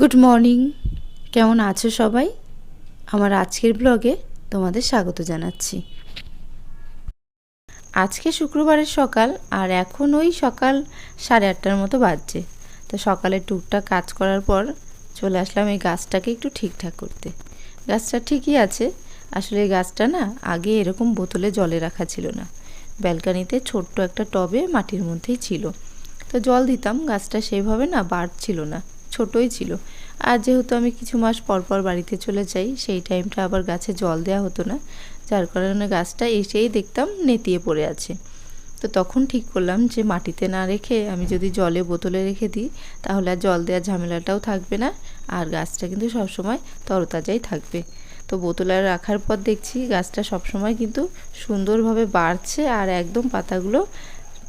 Good morning কেমন আছো সবাই? আমার আজকের ব্লগে তোমাদের স্বাগত জানাচ্ছি। আজকে শুক্রবারের সকাল আর এখন ওই সকাল সাড়ে আটটার মতো বাজছে। তো সকালে টুকটাক কাজ করার পর চলে আসলাম এই গাছটাকে একটু ঠিকঠাক করতে। গাছটা ঠিকই আছে। আসলে এই গাছটা না আগে এরকম বোতলে জলে রাখা ছিল না। ব্যালকানিতে ছোট্ট একটা টবে মাটির মধ্যেই ছিল। তো জল দিতাম, গাছটা সেইভাবে না বাড়ছিল না। ছোটই ছিল। আর যেহেতু আমি কিছু মাস পর পর বাড়িতে চলে যাই, সেই টাইমটা আবার গাছে জল দেওয়া হতো না। যার কারণে গাছটা এসেই দেখতাম নেতিয়ে পড়ে আছে। তো তখন ঠিক করলাম যে মাটিতে না রেখে আমি যদি জলে বোতলে রেখে দিই, তাহলে আর জল দেওয়ার ঝামেলাটাও থাকবে না। আর গাছটা কিন্তু সবসময় তরতাজাই থাকবে। তো বোতলে রাখার পর দেখছি গাছটা সবসময় কিন্তু সুন্দরভাবে বাড়ছে আর একদম পাতাগুলো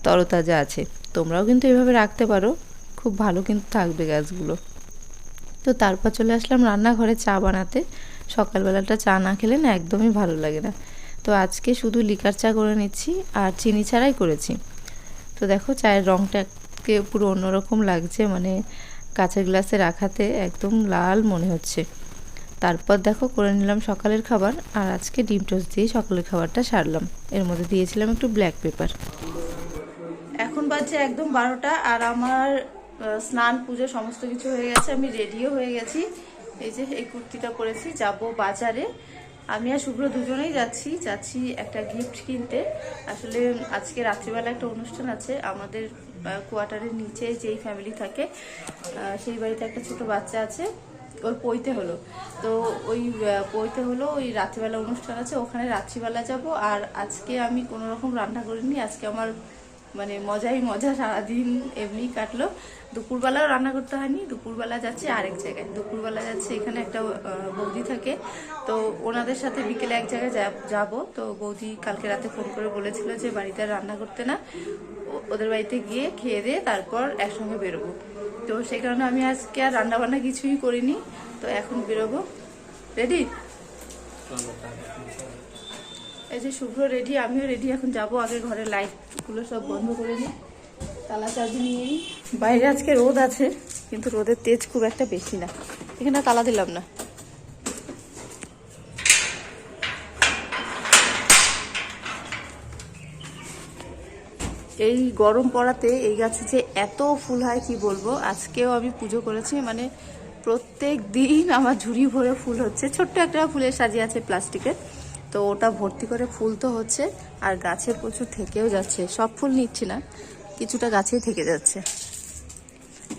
তরতাজা আছে। তোমরাও কিন্তু এভাবে রাখতে পারো। খুব ভালো কিন্তু থাকবে গাছগুলো। তো তারপর চলে আসলাম রান্নাঘরে চা বানাতে। সকালবেলাটা চা না খেলে না একদমই ভালো লাগে না। তো আজকে শুধু লিকার চা করে নিচ্ছি আর চিনি ছাড়াই করেছি। তো দেখো চায়ের রঙটাকে পুরো অন্যরকম লাগছে মানে কাঁচের গ্লাসে রাখাতে একদম লাল মনে হচ্ছে। তারপর দেখো করে নিলাম সকালের খাবার আর আজকে ডিম টোস্ট দিয়ে সকালের খাবারটা সারলাম। এর মধ্যে দিয়েছিলাম একটু ব্ল্যাক পেপার। এখন বাজছে একদম বারোটা আর আমার স্নান, পুজো, সমস্ত কিছু হয়ে গেছে, আমি রেডিও হয়ে গেছি। এই যে এই কুর্তিটা পরেছি, যাব বাজারে। আমি আর শুভ্র দুজনেই যাচ্ছি যাচ্ছি একটা গিফট কিনতে। আসলে আজকে রাত্রিবেলা একটা অনুষ্ঠান আছে, আমাদের কোয়ার্টারের নিচে যেই ফ্যামিলি থাকে সেই বাড়িতে একটা ছোট বাচ্চা আছে, ওর পইতে হলো। তো ওই পইতে হলো ওই রাত্রিবেলা অনুষ্ঠান আছে, ওখানে রাত্রিবেলা যাব। আর আজকে আমি কোনো রকম রান্না করিনি, আজকে আমার মানে মজাই মজা সারাদিন এমনি কাটলো। দুপুরবেলাও রান্না করতে হয়নি দুপুরবেলা যাচ্ছে আরেক জায়গায়। দুপুরবেলা যাচ্ছে এখানে একটা বৌদি থাকে। তো ওনাদের সাথে বিকেলে এক জায়গায় যাব। তো বৌদি কালকে রাতে ফোন করে বলেছিল যে বাড়িতে আর রান্না করতে না। ওদের বাড়িতে গিয়ে খেয়ে দিয়ে তারপর একসঙ্গে বেরোবো। তো সেই কারণে আমি আজকে আর রান্না বান্না কিছুই করিনি। তো এখন বেরোবো। রেডি এই যে শুভ্র রেডি আমিও রেডি এখন যাব আগে ঘরের লাইটগুলো সব বন্ধ করে নিই তালা চাবি নিয়েই বাইরে আজকে রোদ আছে, কিন্তু রোদের তেজ খুব একটা বেশি না। এখানে তালা দিলাম না। এই গরম পড়াতে এই গাছে যে এত ফুল হয়, কি বলব? আজকেও আমি পুজো করেছি মানে প্রত্যেক দিন আমার ঝুড়ি ভরে ফুল হচ্ছে। ছোট্ট একটা ফুলের সাজিয়ে আছে প্লাস্টিকের। তো ওটা ভর্তি করে ফুল তো হচ্ছে আর গাছে প্রচুর থেকেও যাচ্ছে। সব ফুল নিচ্ছি না কিছুটা গাছেই থেকে যাচ্ছে।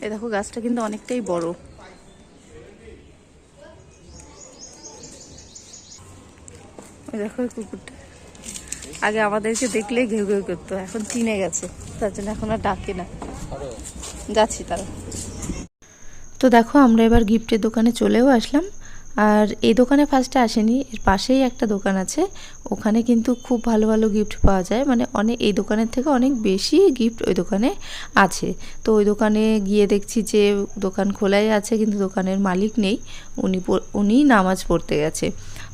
এ দেখো গাছটা কিন্তু অনেকটাই বড়। দেখো কুকুরটা। আগে আমাদেরকে দেখলেই ঘেউ ঘেউ করতো এখন চিনে গেছে তার জন্য এখন আর ডাকে না। যাচ্ছি তারা। তো দেখো আমরা এবার গিফটের দোকানে চলেও আসলাম। আর এই দোকানে ফার্স্টে আসেনি, এর পাশেই একটা দোকান আছে, ওখানে কিন্তু খুব ভালো ভালো গিফট পাওয়া যায় মানে অনেক, এই দোকানের থেকে অনেক বেশি গিফট ওই দোকানে আছে। তো ওই দোকানে গিয়ে দেখছি যে দোকান খোলাই আছে, কিন্তু দোকানের মালিক নেই, উনি উনি নামাজ পড়তে গেছে।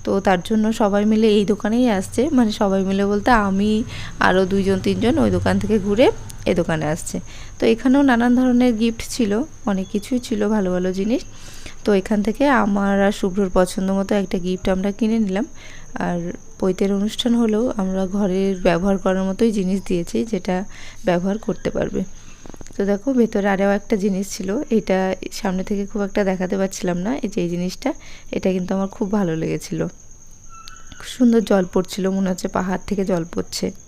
তো তার জন্য সবাই মিলে এই দোকানেই আসছে মানে সবাই মিলে বলতে আমি আরও দুইজন, তিনজন ওই দোকান থেকে ঘুরে এ দোকানে আসছে। তো এখানেও নানান ধরনের গিফট ছিল, অনেক কিছুই ছিল ভালো ভালো জিনিস। তো এখান থেকে আমার আর শুভ্রর পছন্দ মতো একটা গিফট আমরা কিনে নিলাম। আর পৈতের অনুষ্ঠান হলেও আমরা ঘরের ব্যবহার করার মতোই জিনিস দিয়েছি, যেটা ব্যবহার করতে পারবে। তো দেখো, ভেতরে আরও একটা জিনিস ছিল, এটা সামনে থেকে খুব একটা দেখাতে পারছিলাম না, এই যে এই জিনিসটা, এটা কিন্তু আমার খুব ভালো লেগেছিল। খুব সুন্দর জল পড়ছিল, মনে হচ্ছে পাহাড় থেকে জল পড়ছে।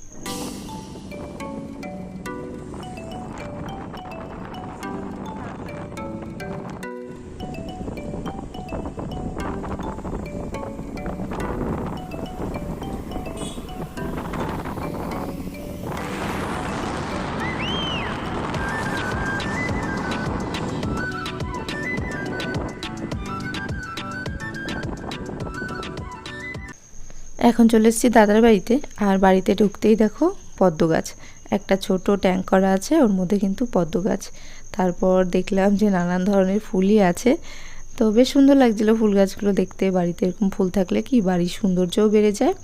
এখন চলে এসেছি দাদার বাড়িতে। আর বাড়িতে ঢুকতেই দেখো পদ্ম গাছ। একটা ছোট ট্যাঙ্ক করা আছে, ওর মধ্যে কিন্তু পদ্ম গাছ। তারপর দেখলাম যে নানান ধরনের ফুলই আছে। তো বেশ সুন্দর লাগছিল ফুল গাছগুলো দেখতে। বাড়িতে এরকম ফুল থাকলে কি বাড়ির সৌন্দর্যও বেড়ে যায়,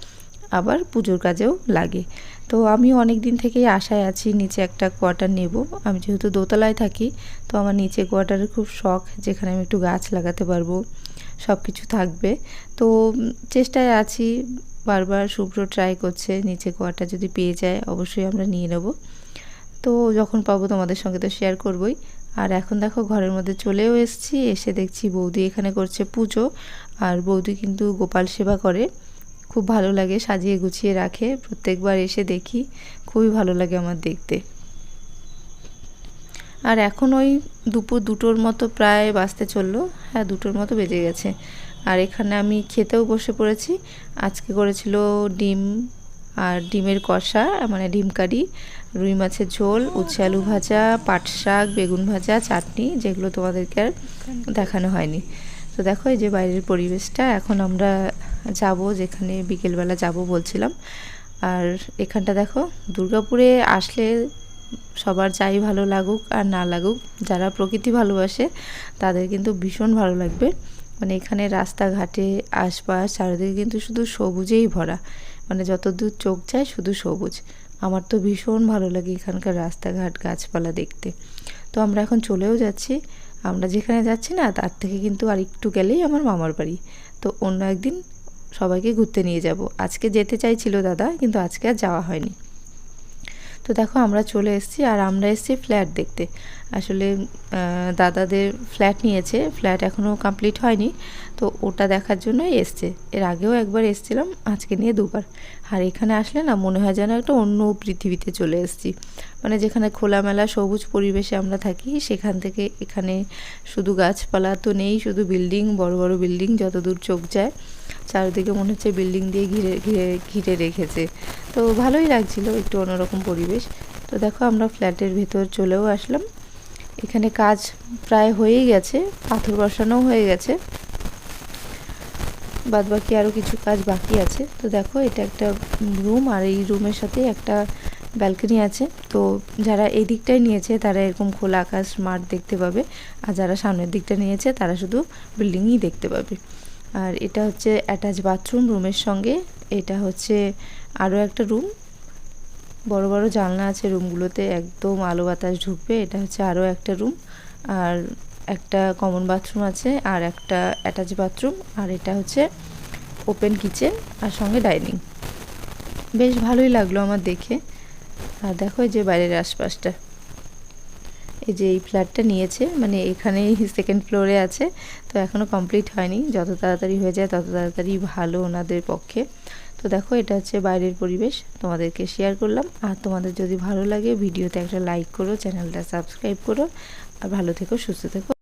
আবার পুজোর কাজেও লাগে। তো আমি অনেক দিন থেকেই আশায় আছি নিচে একটা কোয়ার্টার নেব। আমি যেহেতু দোতলায় থাকি, তো আমার নিচে কোয়ার্টারের খুব শখ যেখানে আমি একটু গাছ লাগাতে পারব সব কিছু থাকবে। তো চেষ্টায় আছি বারবার শুভ্র ট্রাই করছে, নিচে কোয়াটা যদি পেয়ে যায়, অবশ্যই আমরা নিয়ে নেব। তো যখন পাবো তোমাদের সঙ্গে তো শেয়ার করবই। আর এখন দেখো ঘরের মধ্যে চলেও এসেছি, এসে দেখছি বৌদি এখানে করছে পুজো। আর বৌদি কিন্তু গোপাল সেবা করে। খুব ভালো লাগে, সাজিয়ে গুছিয়ে রাখে। প্রত্যেকবার এসে দেখি, খুবই ভালো লাগে আমার দেখতে। আর এখন ওই দুপুর দুটোর মতো প্রায় বাঁচতে চলল। হ্যাঁ দুটোর মতো বেজে গেছে। আর এখানে আমি খেতেও বসে পড়েছি। আজকে করেছিল ডিম আর ডিমের কষা মানে ডিম কারি, রুই মাছের ঝোল, উচ্ছে আলু ভাজা, পাট শাক, বেগুন ভাজা, চাটনি, যেগুলো তোমাদেরকে আর দেখানো হয়নি। তো দেখো এই যে বাইরের পরিবেশটা, এখন আমরা যাব যেখানে বিকেলবেলা যাব বলছিলাম। আর এখানটা দেখো, দুর্গাপুরে আসলে সবার যাই ভালো লাগুক আর না লাগুক, যারা প্রকৃতি ভালোবাসে তাদের কিন্তু ভীষণ ভালো লাগবে। মানে এখানে রাস্তাঘাটে আশপাশ, চারিদিকে কিন্তু শুধু সবুজেই ভরা। মানে যত দূর চোখ যায় শুধু সবুজ। আমার তো ভীষণ ভালো লাগে এখানকার রাস্তাঘাট, গাছপালা দেখতে। তো আমরা এখন চলেও যাচ্ছি। আমরা যেখানে যাচ্ছি না, তার থেকে কিন্তু আর একটু গেলেই আমার মামার বাড়ি। তো অন্য একদিন সবাইকে ঘুরতে নিয়ে যাব। আজকে যেতে চাইছিল দাদা, কিন্তু আজকে আর যাওয়া হয়নি। তো দেখো আমরা চলে এসেছি আর আমরা এসেছি ফ্ল্যাট দেখতে। আসলে দাদাদের ফ্ল্যাট নিয়েছে। ফ্ল্যাট এখনও কমপ্লিট হয়নি। তো ওটা দেখার জন্যই এসছে। এর আগেও একবার এসছিলাম, আজকে নিয়ে দুবার। আর এখানে আসলে না, মনে হয় যেন একটা অন্য পৃথিবীতে চলে এসেছি। মানে যেখানে খোলামেলা সবুজ পরিবেশে আমরা থাকি, সেখান থেকে এখানে শুধু গাছপালা তো নেই, শুধু বিল্ডিং, বড় বড় বিল্ডিং যত দূর চোখ যায়। চারিদিকে মনে হচ্ছে বিল্ডিং দিয়ে ঘিরে ঘিরে ঘিরে রেখেছে। তো ভালোই লাগছিল একটু অন্যরকম পরিবেশ। তো দেখো আমরা ফ্ল্যাটের ভেতর চলেও আসলাম। এখানে কাজ প্রায় হয়েই গেছে, পাথর বসানোও হয়ে গেছে। বাদ বাকি আরও কিছু কাজ বাকি আছে। তো দেখো, এটা একটা রুম আর এই রুমের সাথে একটা ব্যালকনি আছে। তো যারা এই দিকটাই নিয়েছে, তারা এরকম খোলা আকাশ মাঠ দেখতে পাবে। আর যারা সামনের দিকটা নিয়েছে, তারা শুধু বিল্ডিংই দেখতে পাবে। আর এটা হচ্ছে অ্যাটাচ বাথরুম রুমের সঙ্গে। এটা হচ্ছে আরও একটা রুম। বড় বড় জানলা আছে রুমগুলোতে, একদম আলো বাতাস ঢুকবে। এটা হচ্ছে আরও একটা রুম। আর একটা কমন বাথরুম আছে, আর একটা অ্যাটাচ বাথরুম, আর এটা হচ্ছে ওপেন কিচেন আর সঙ্গে ডাইনিং। বেশ ভালোই লাগল আমার দেখে। আর দেখো যে বাইরের আশপাশটা। এই যে এই ফ্ল্যাটটা নিয়েছে মানে এখানেই সেকেন্ড ফ্লোরে আছে, তো এখনও কমপ্লিট হয়নি। যত তাড়াতাড়ি হয়ে যায় তত তাড়াতাড়ি ভালো ওনাদের পক্ষে। তো দেখো, এটা হচ্ছে বাইরের পরিবেশ। তোমাদেরকে শেয়ার করলাম। আর তোমাদের যদি ভালো লাগে, ভিডিওতে একটা লাইক করো চ্যানেলটা সাবস্ক্রাইব করো। আর ভালো থেকো, সুস্থ থেকো।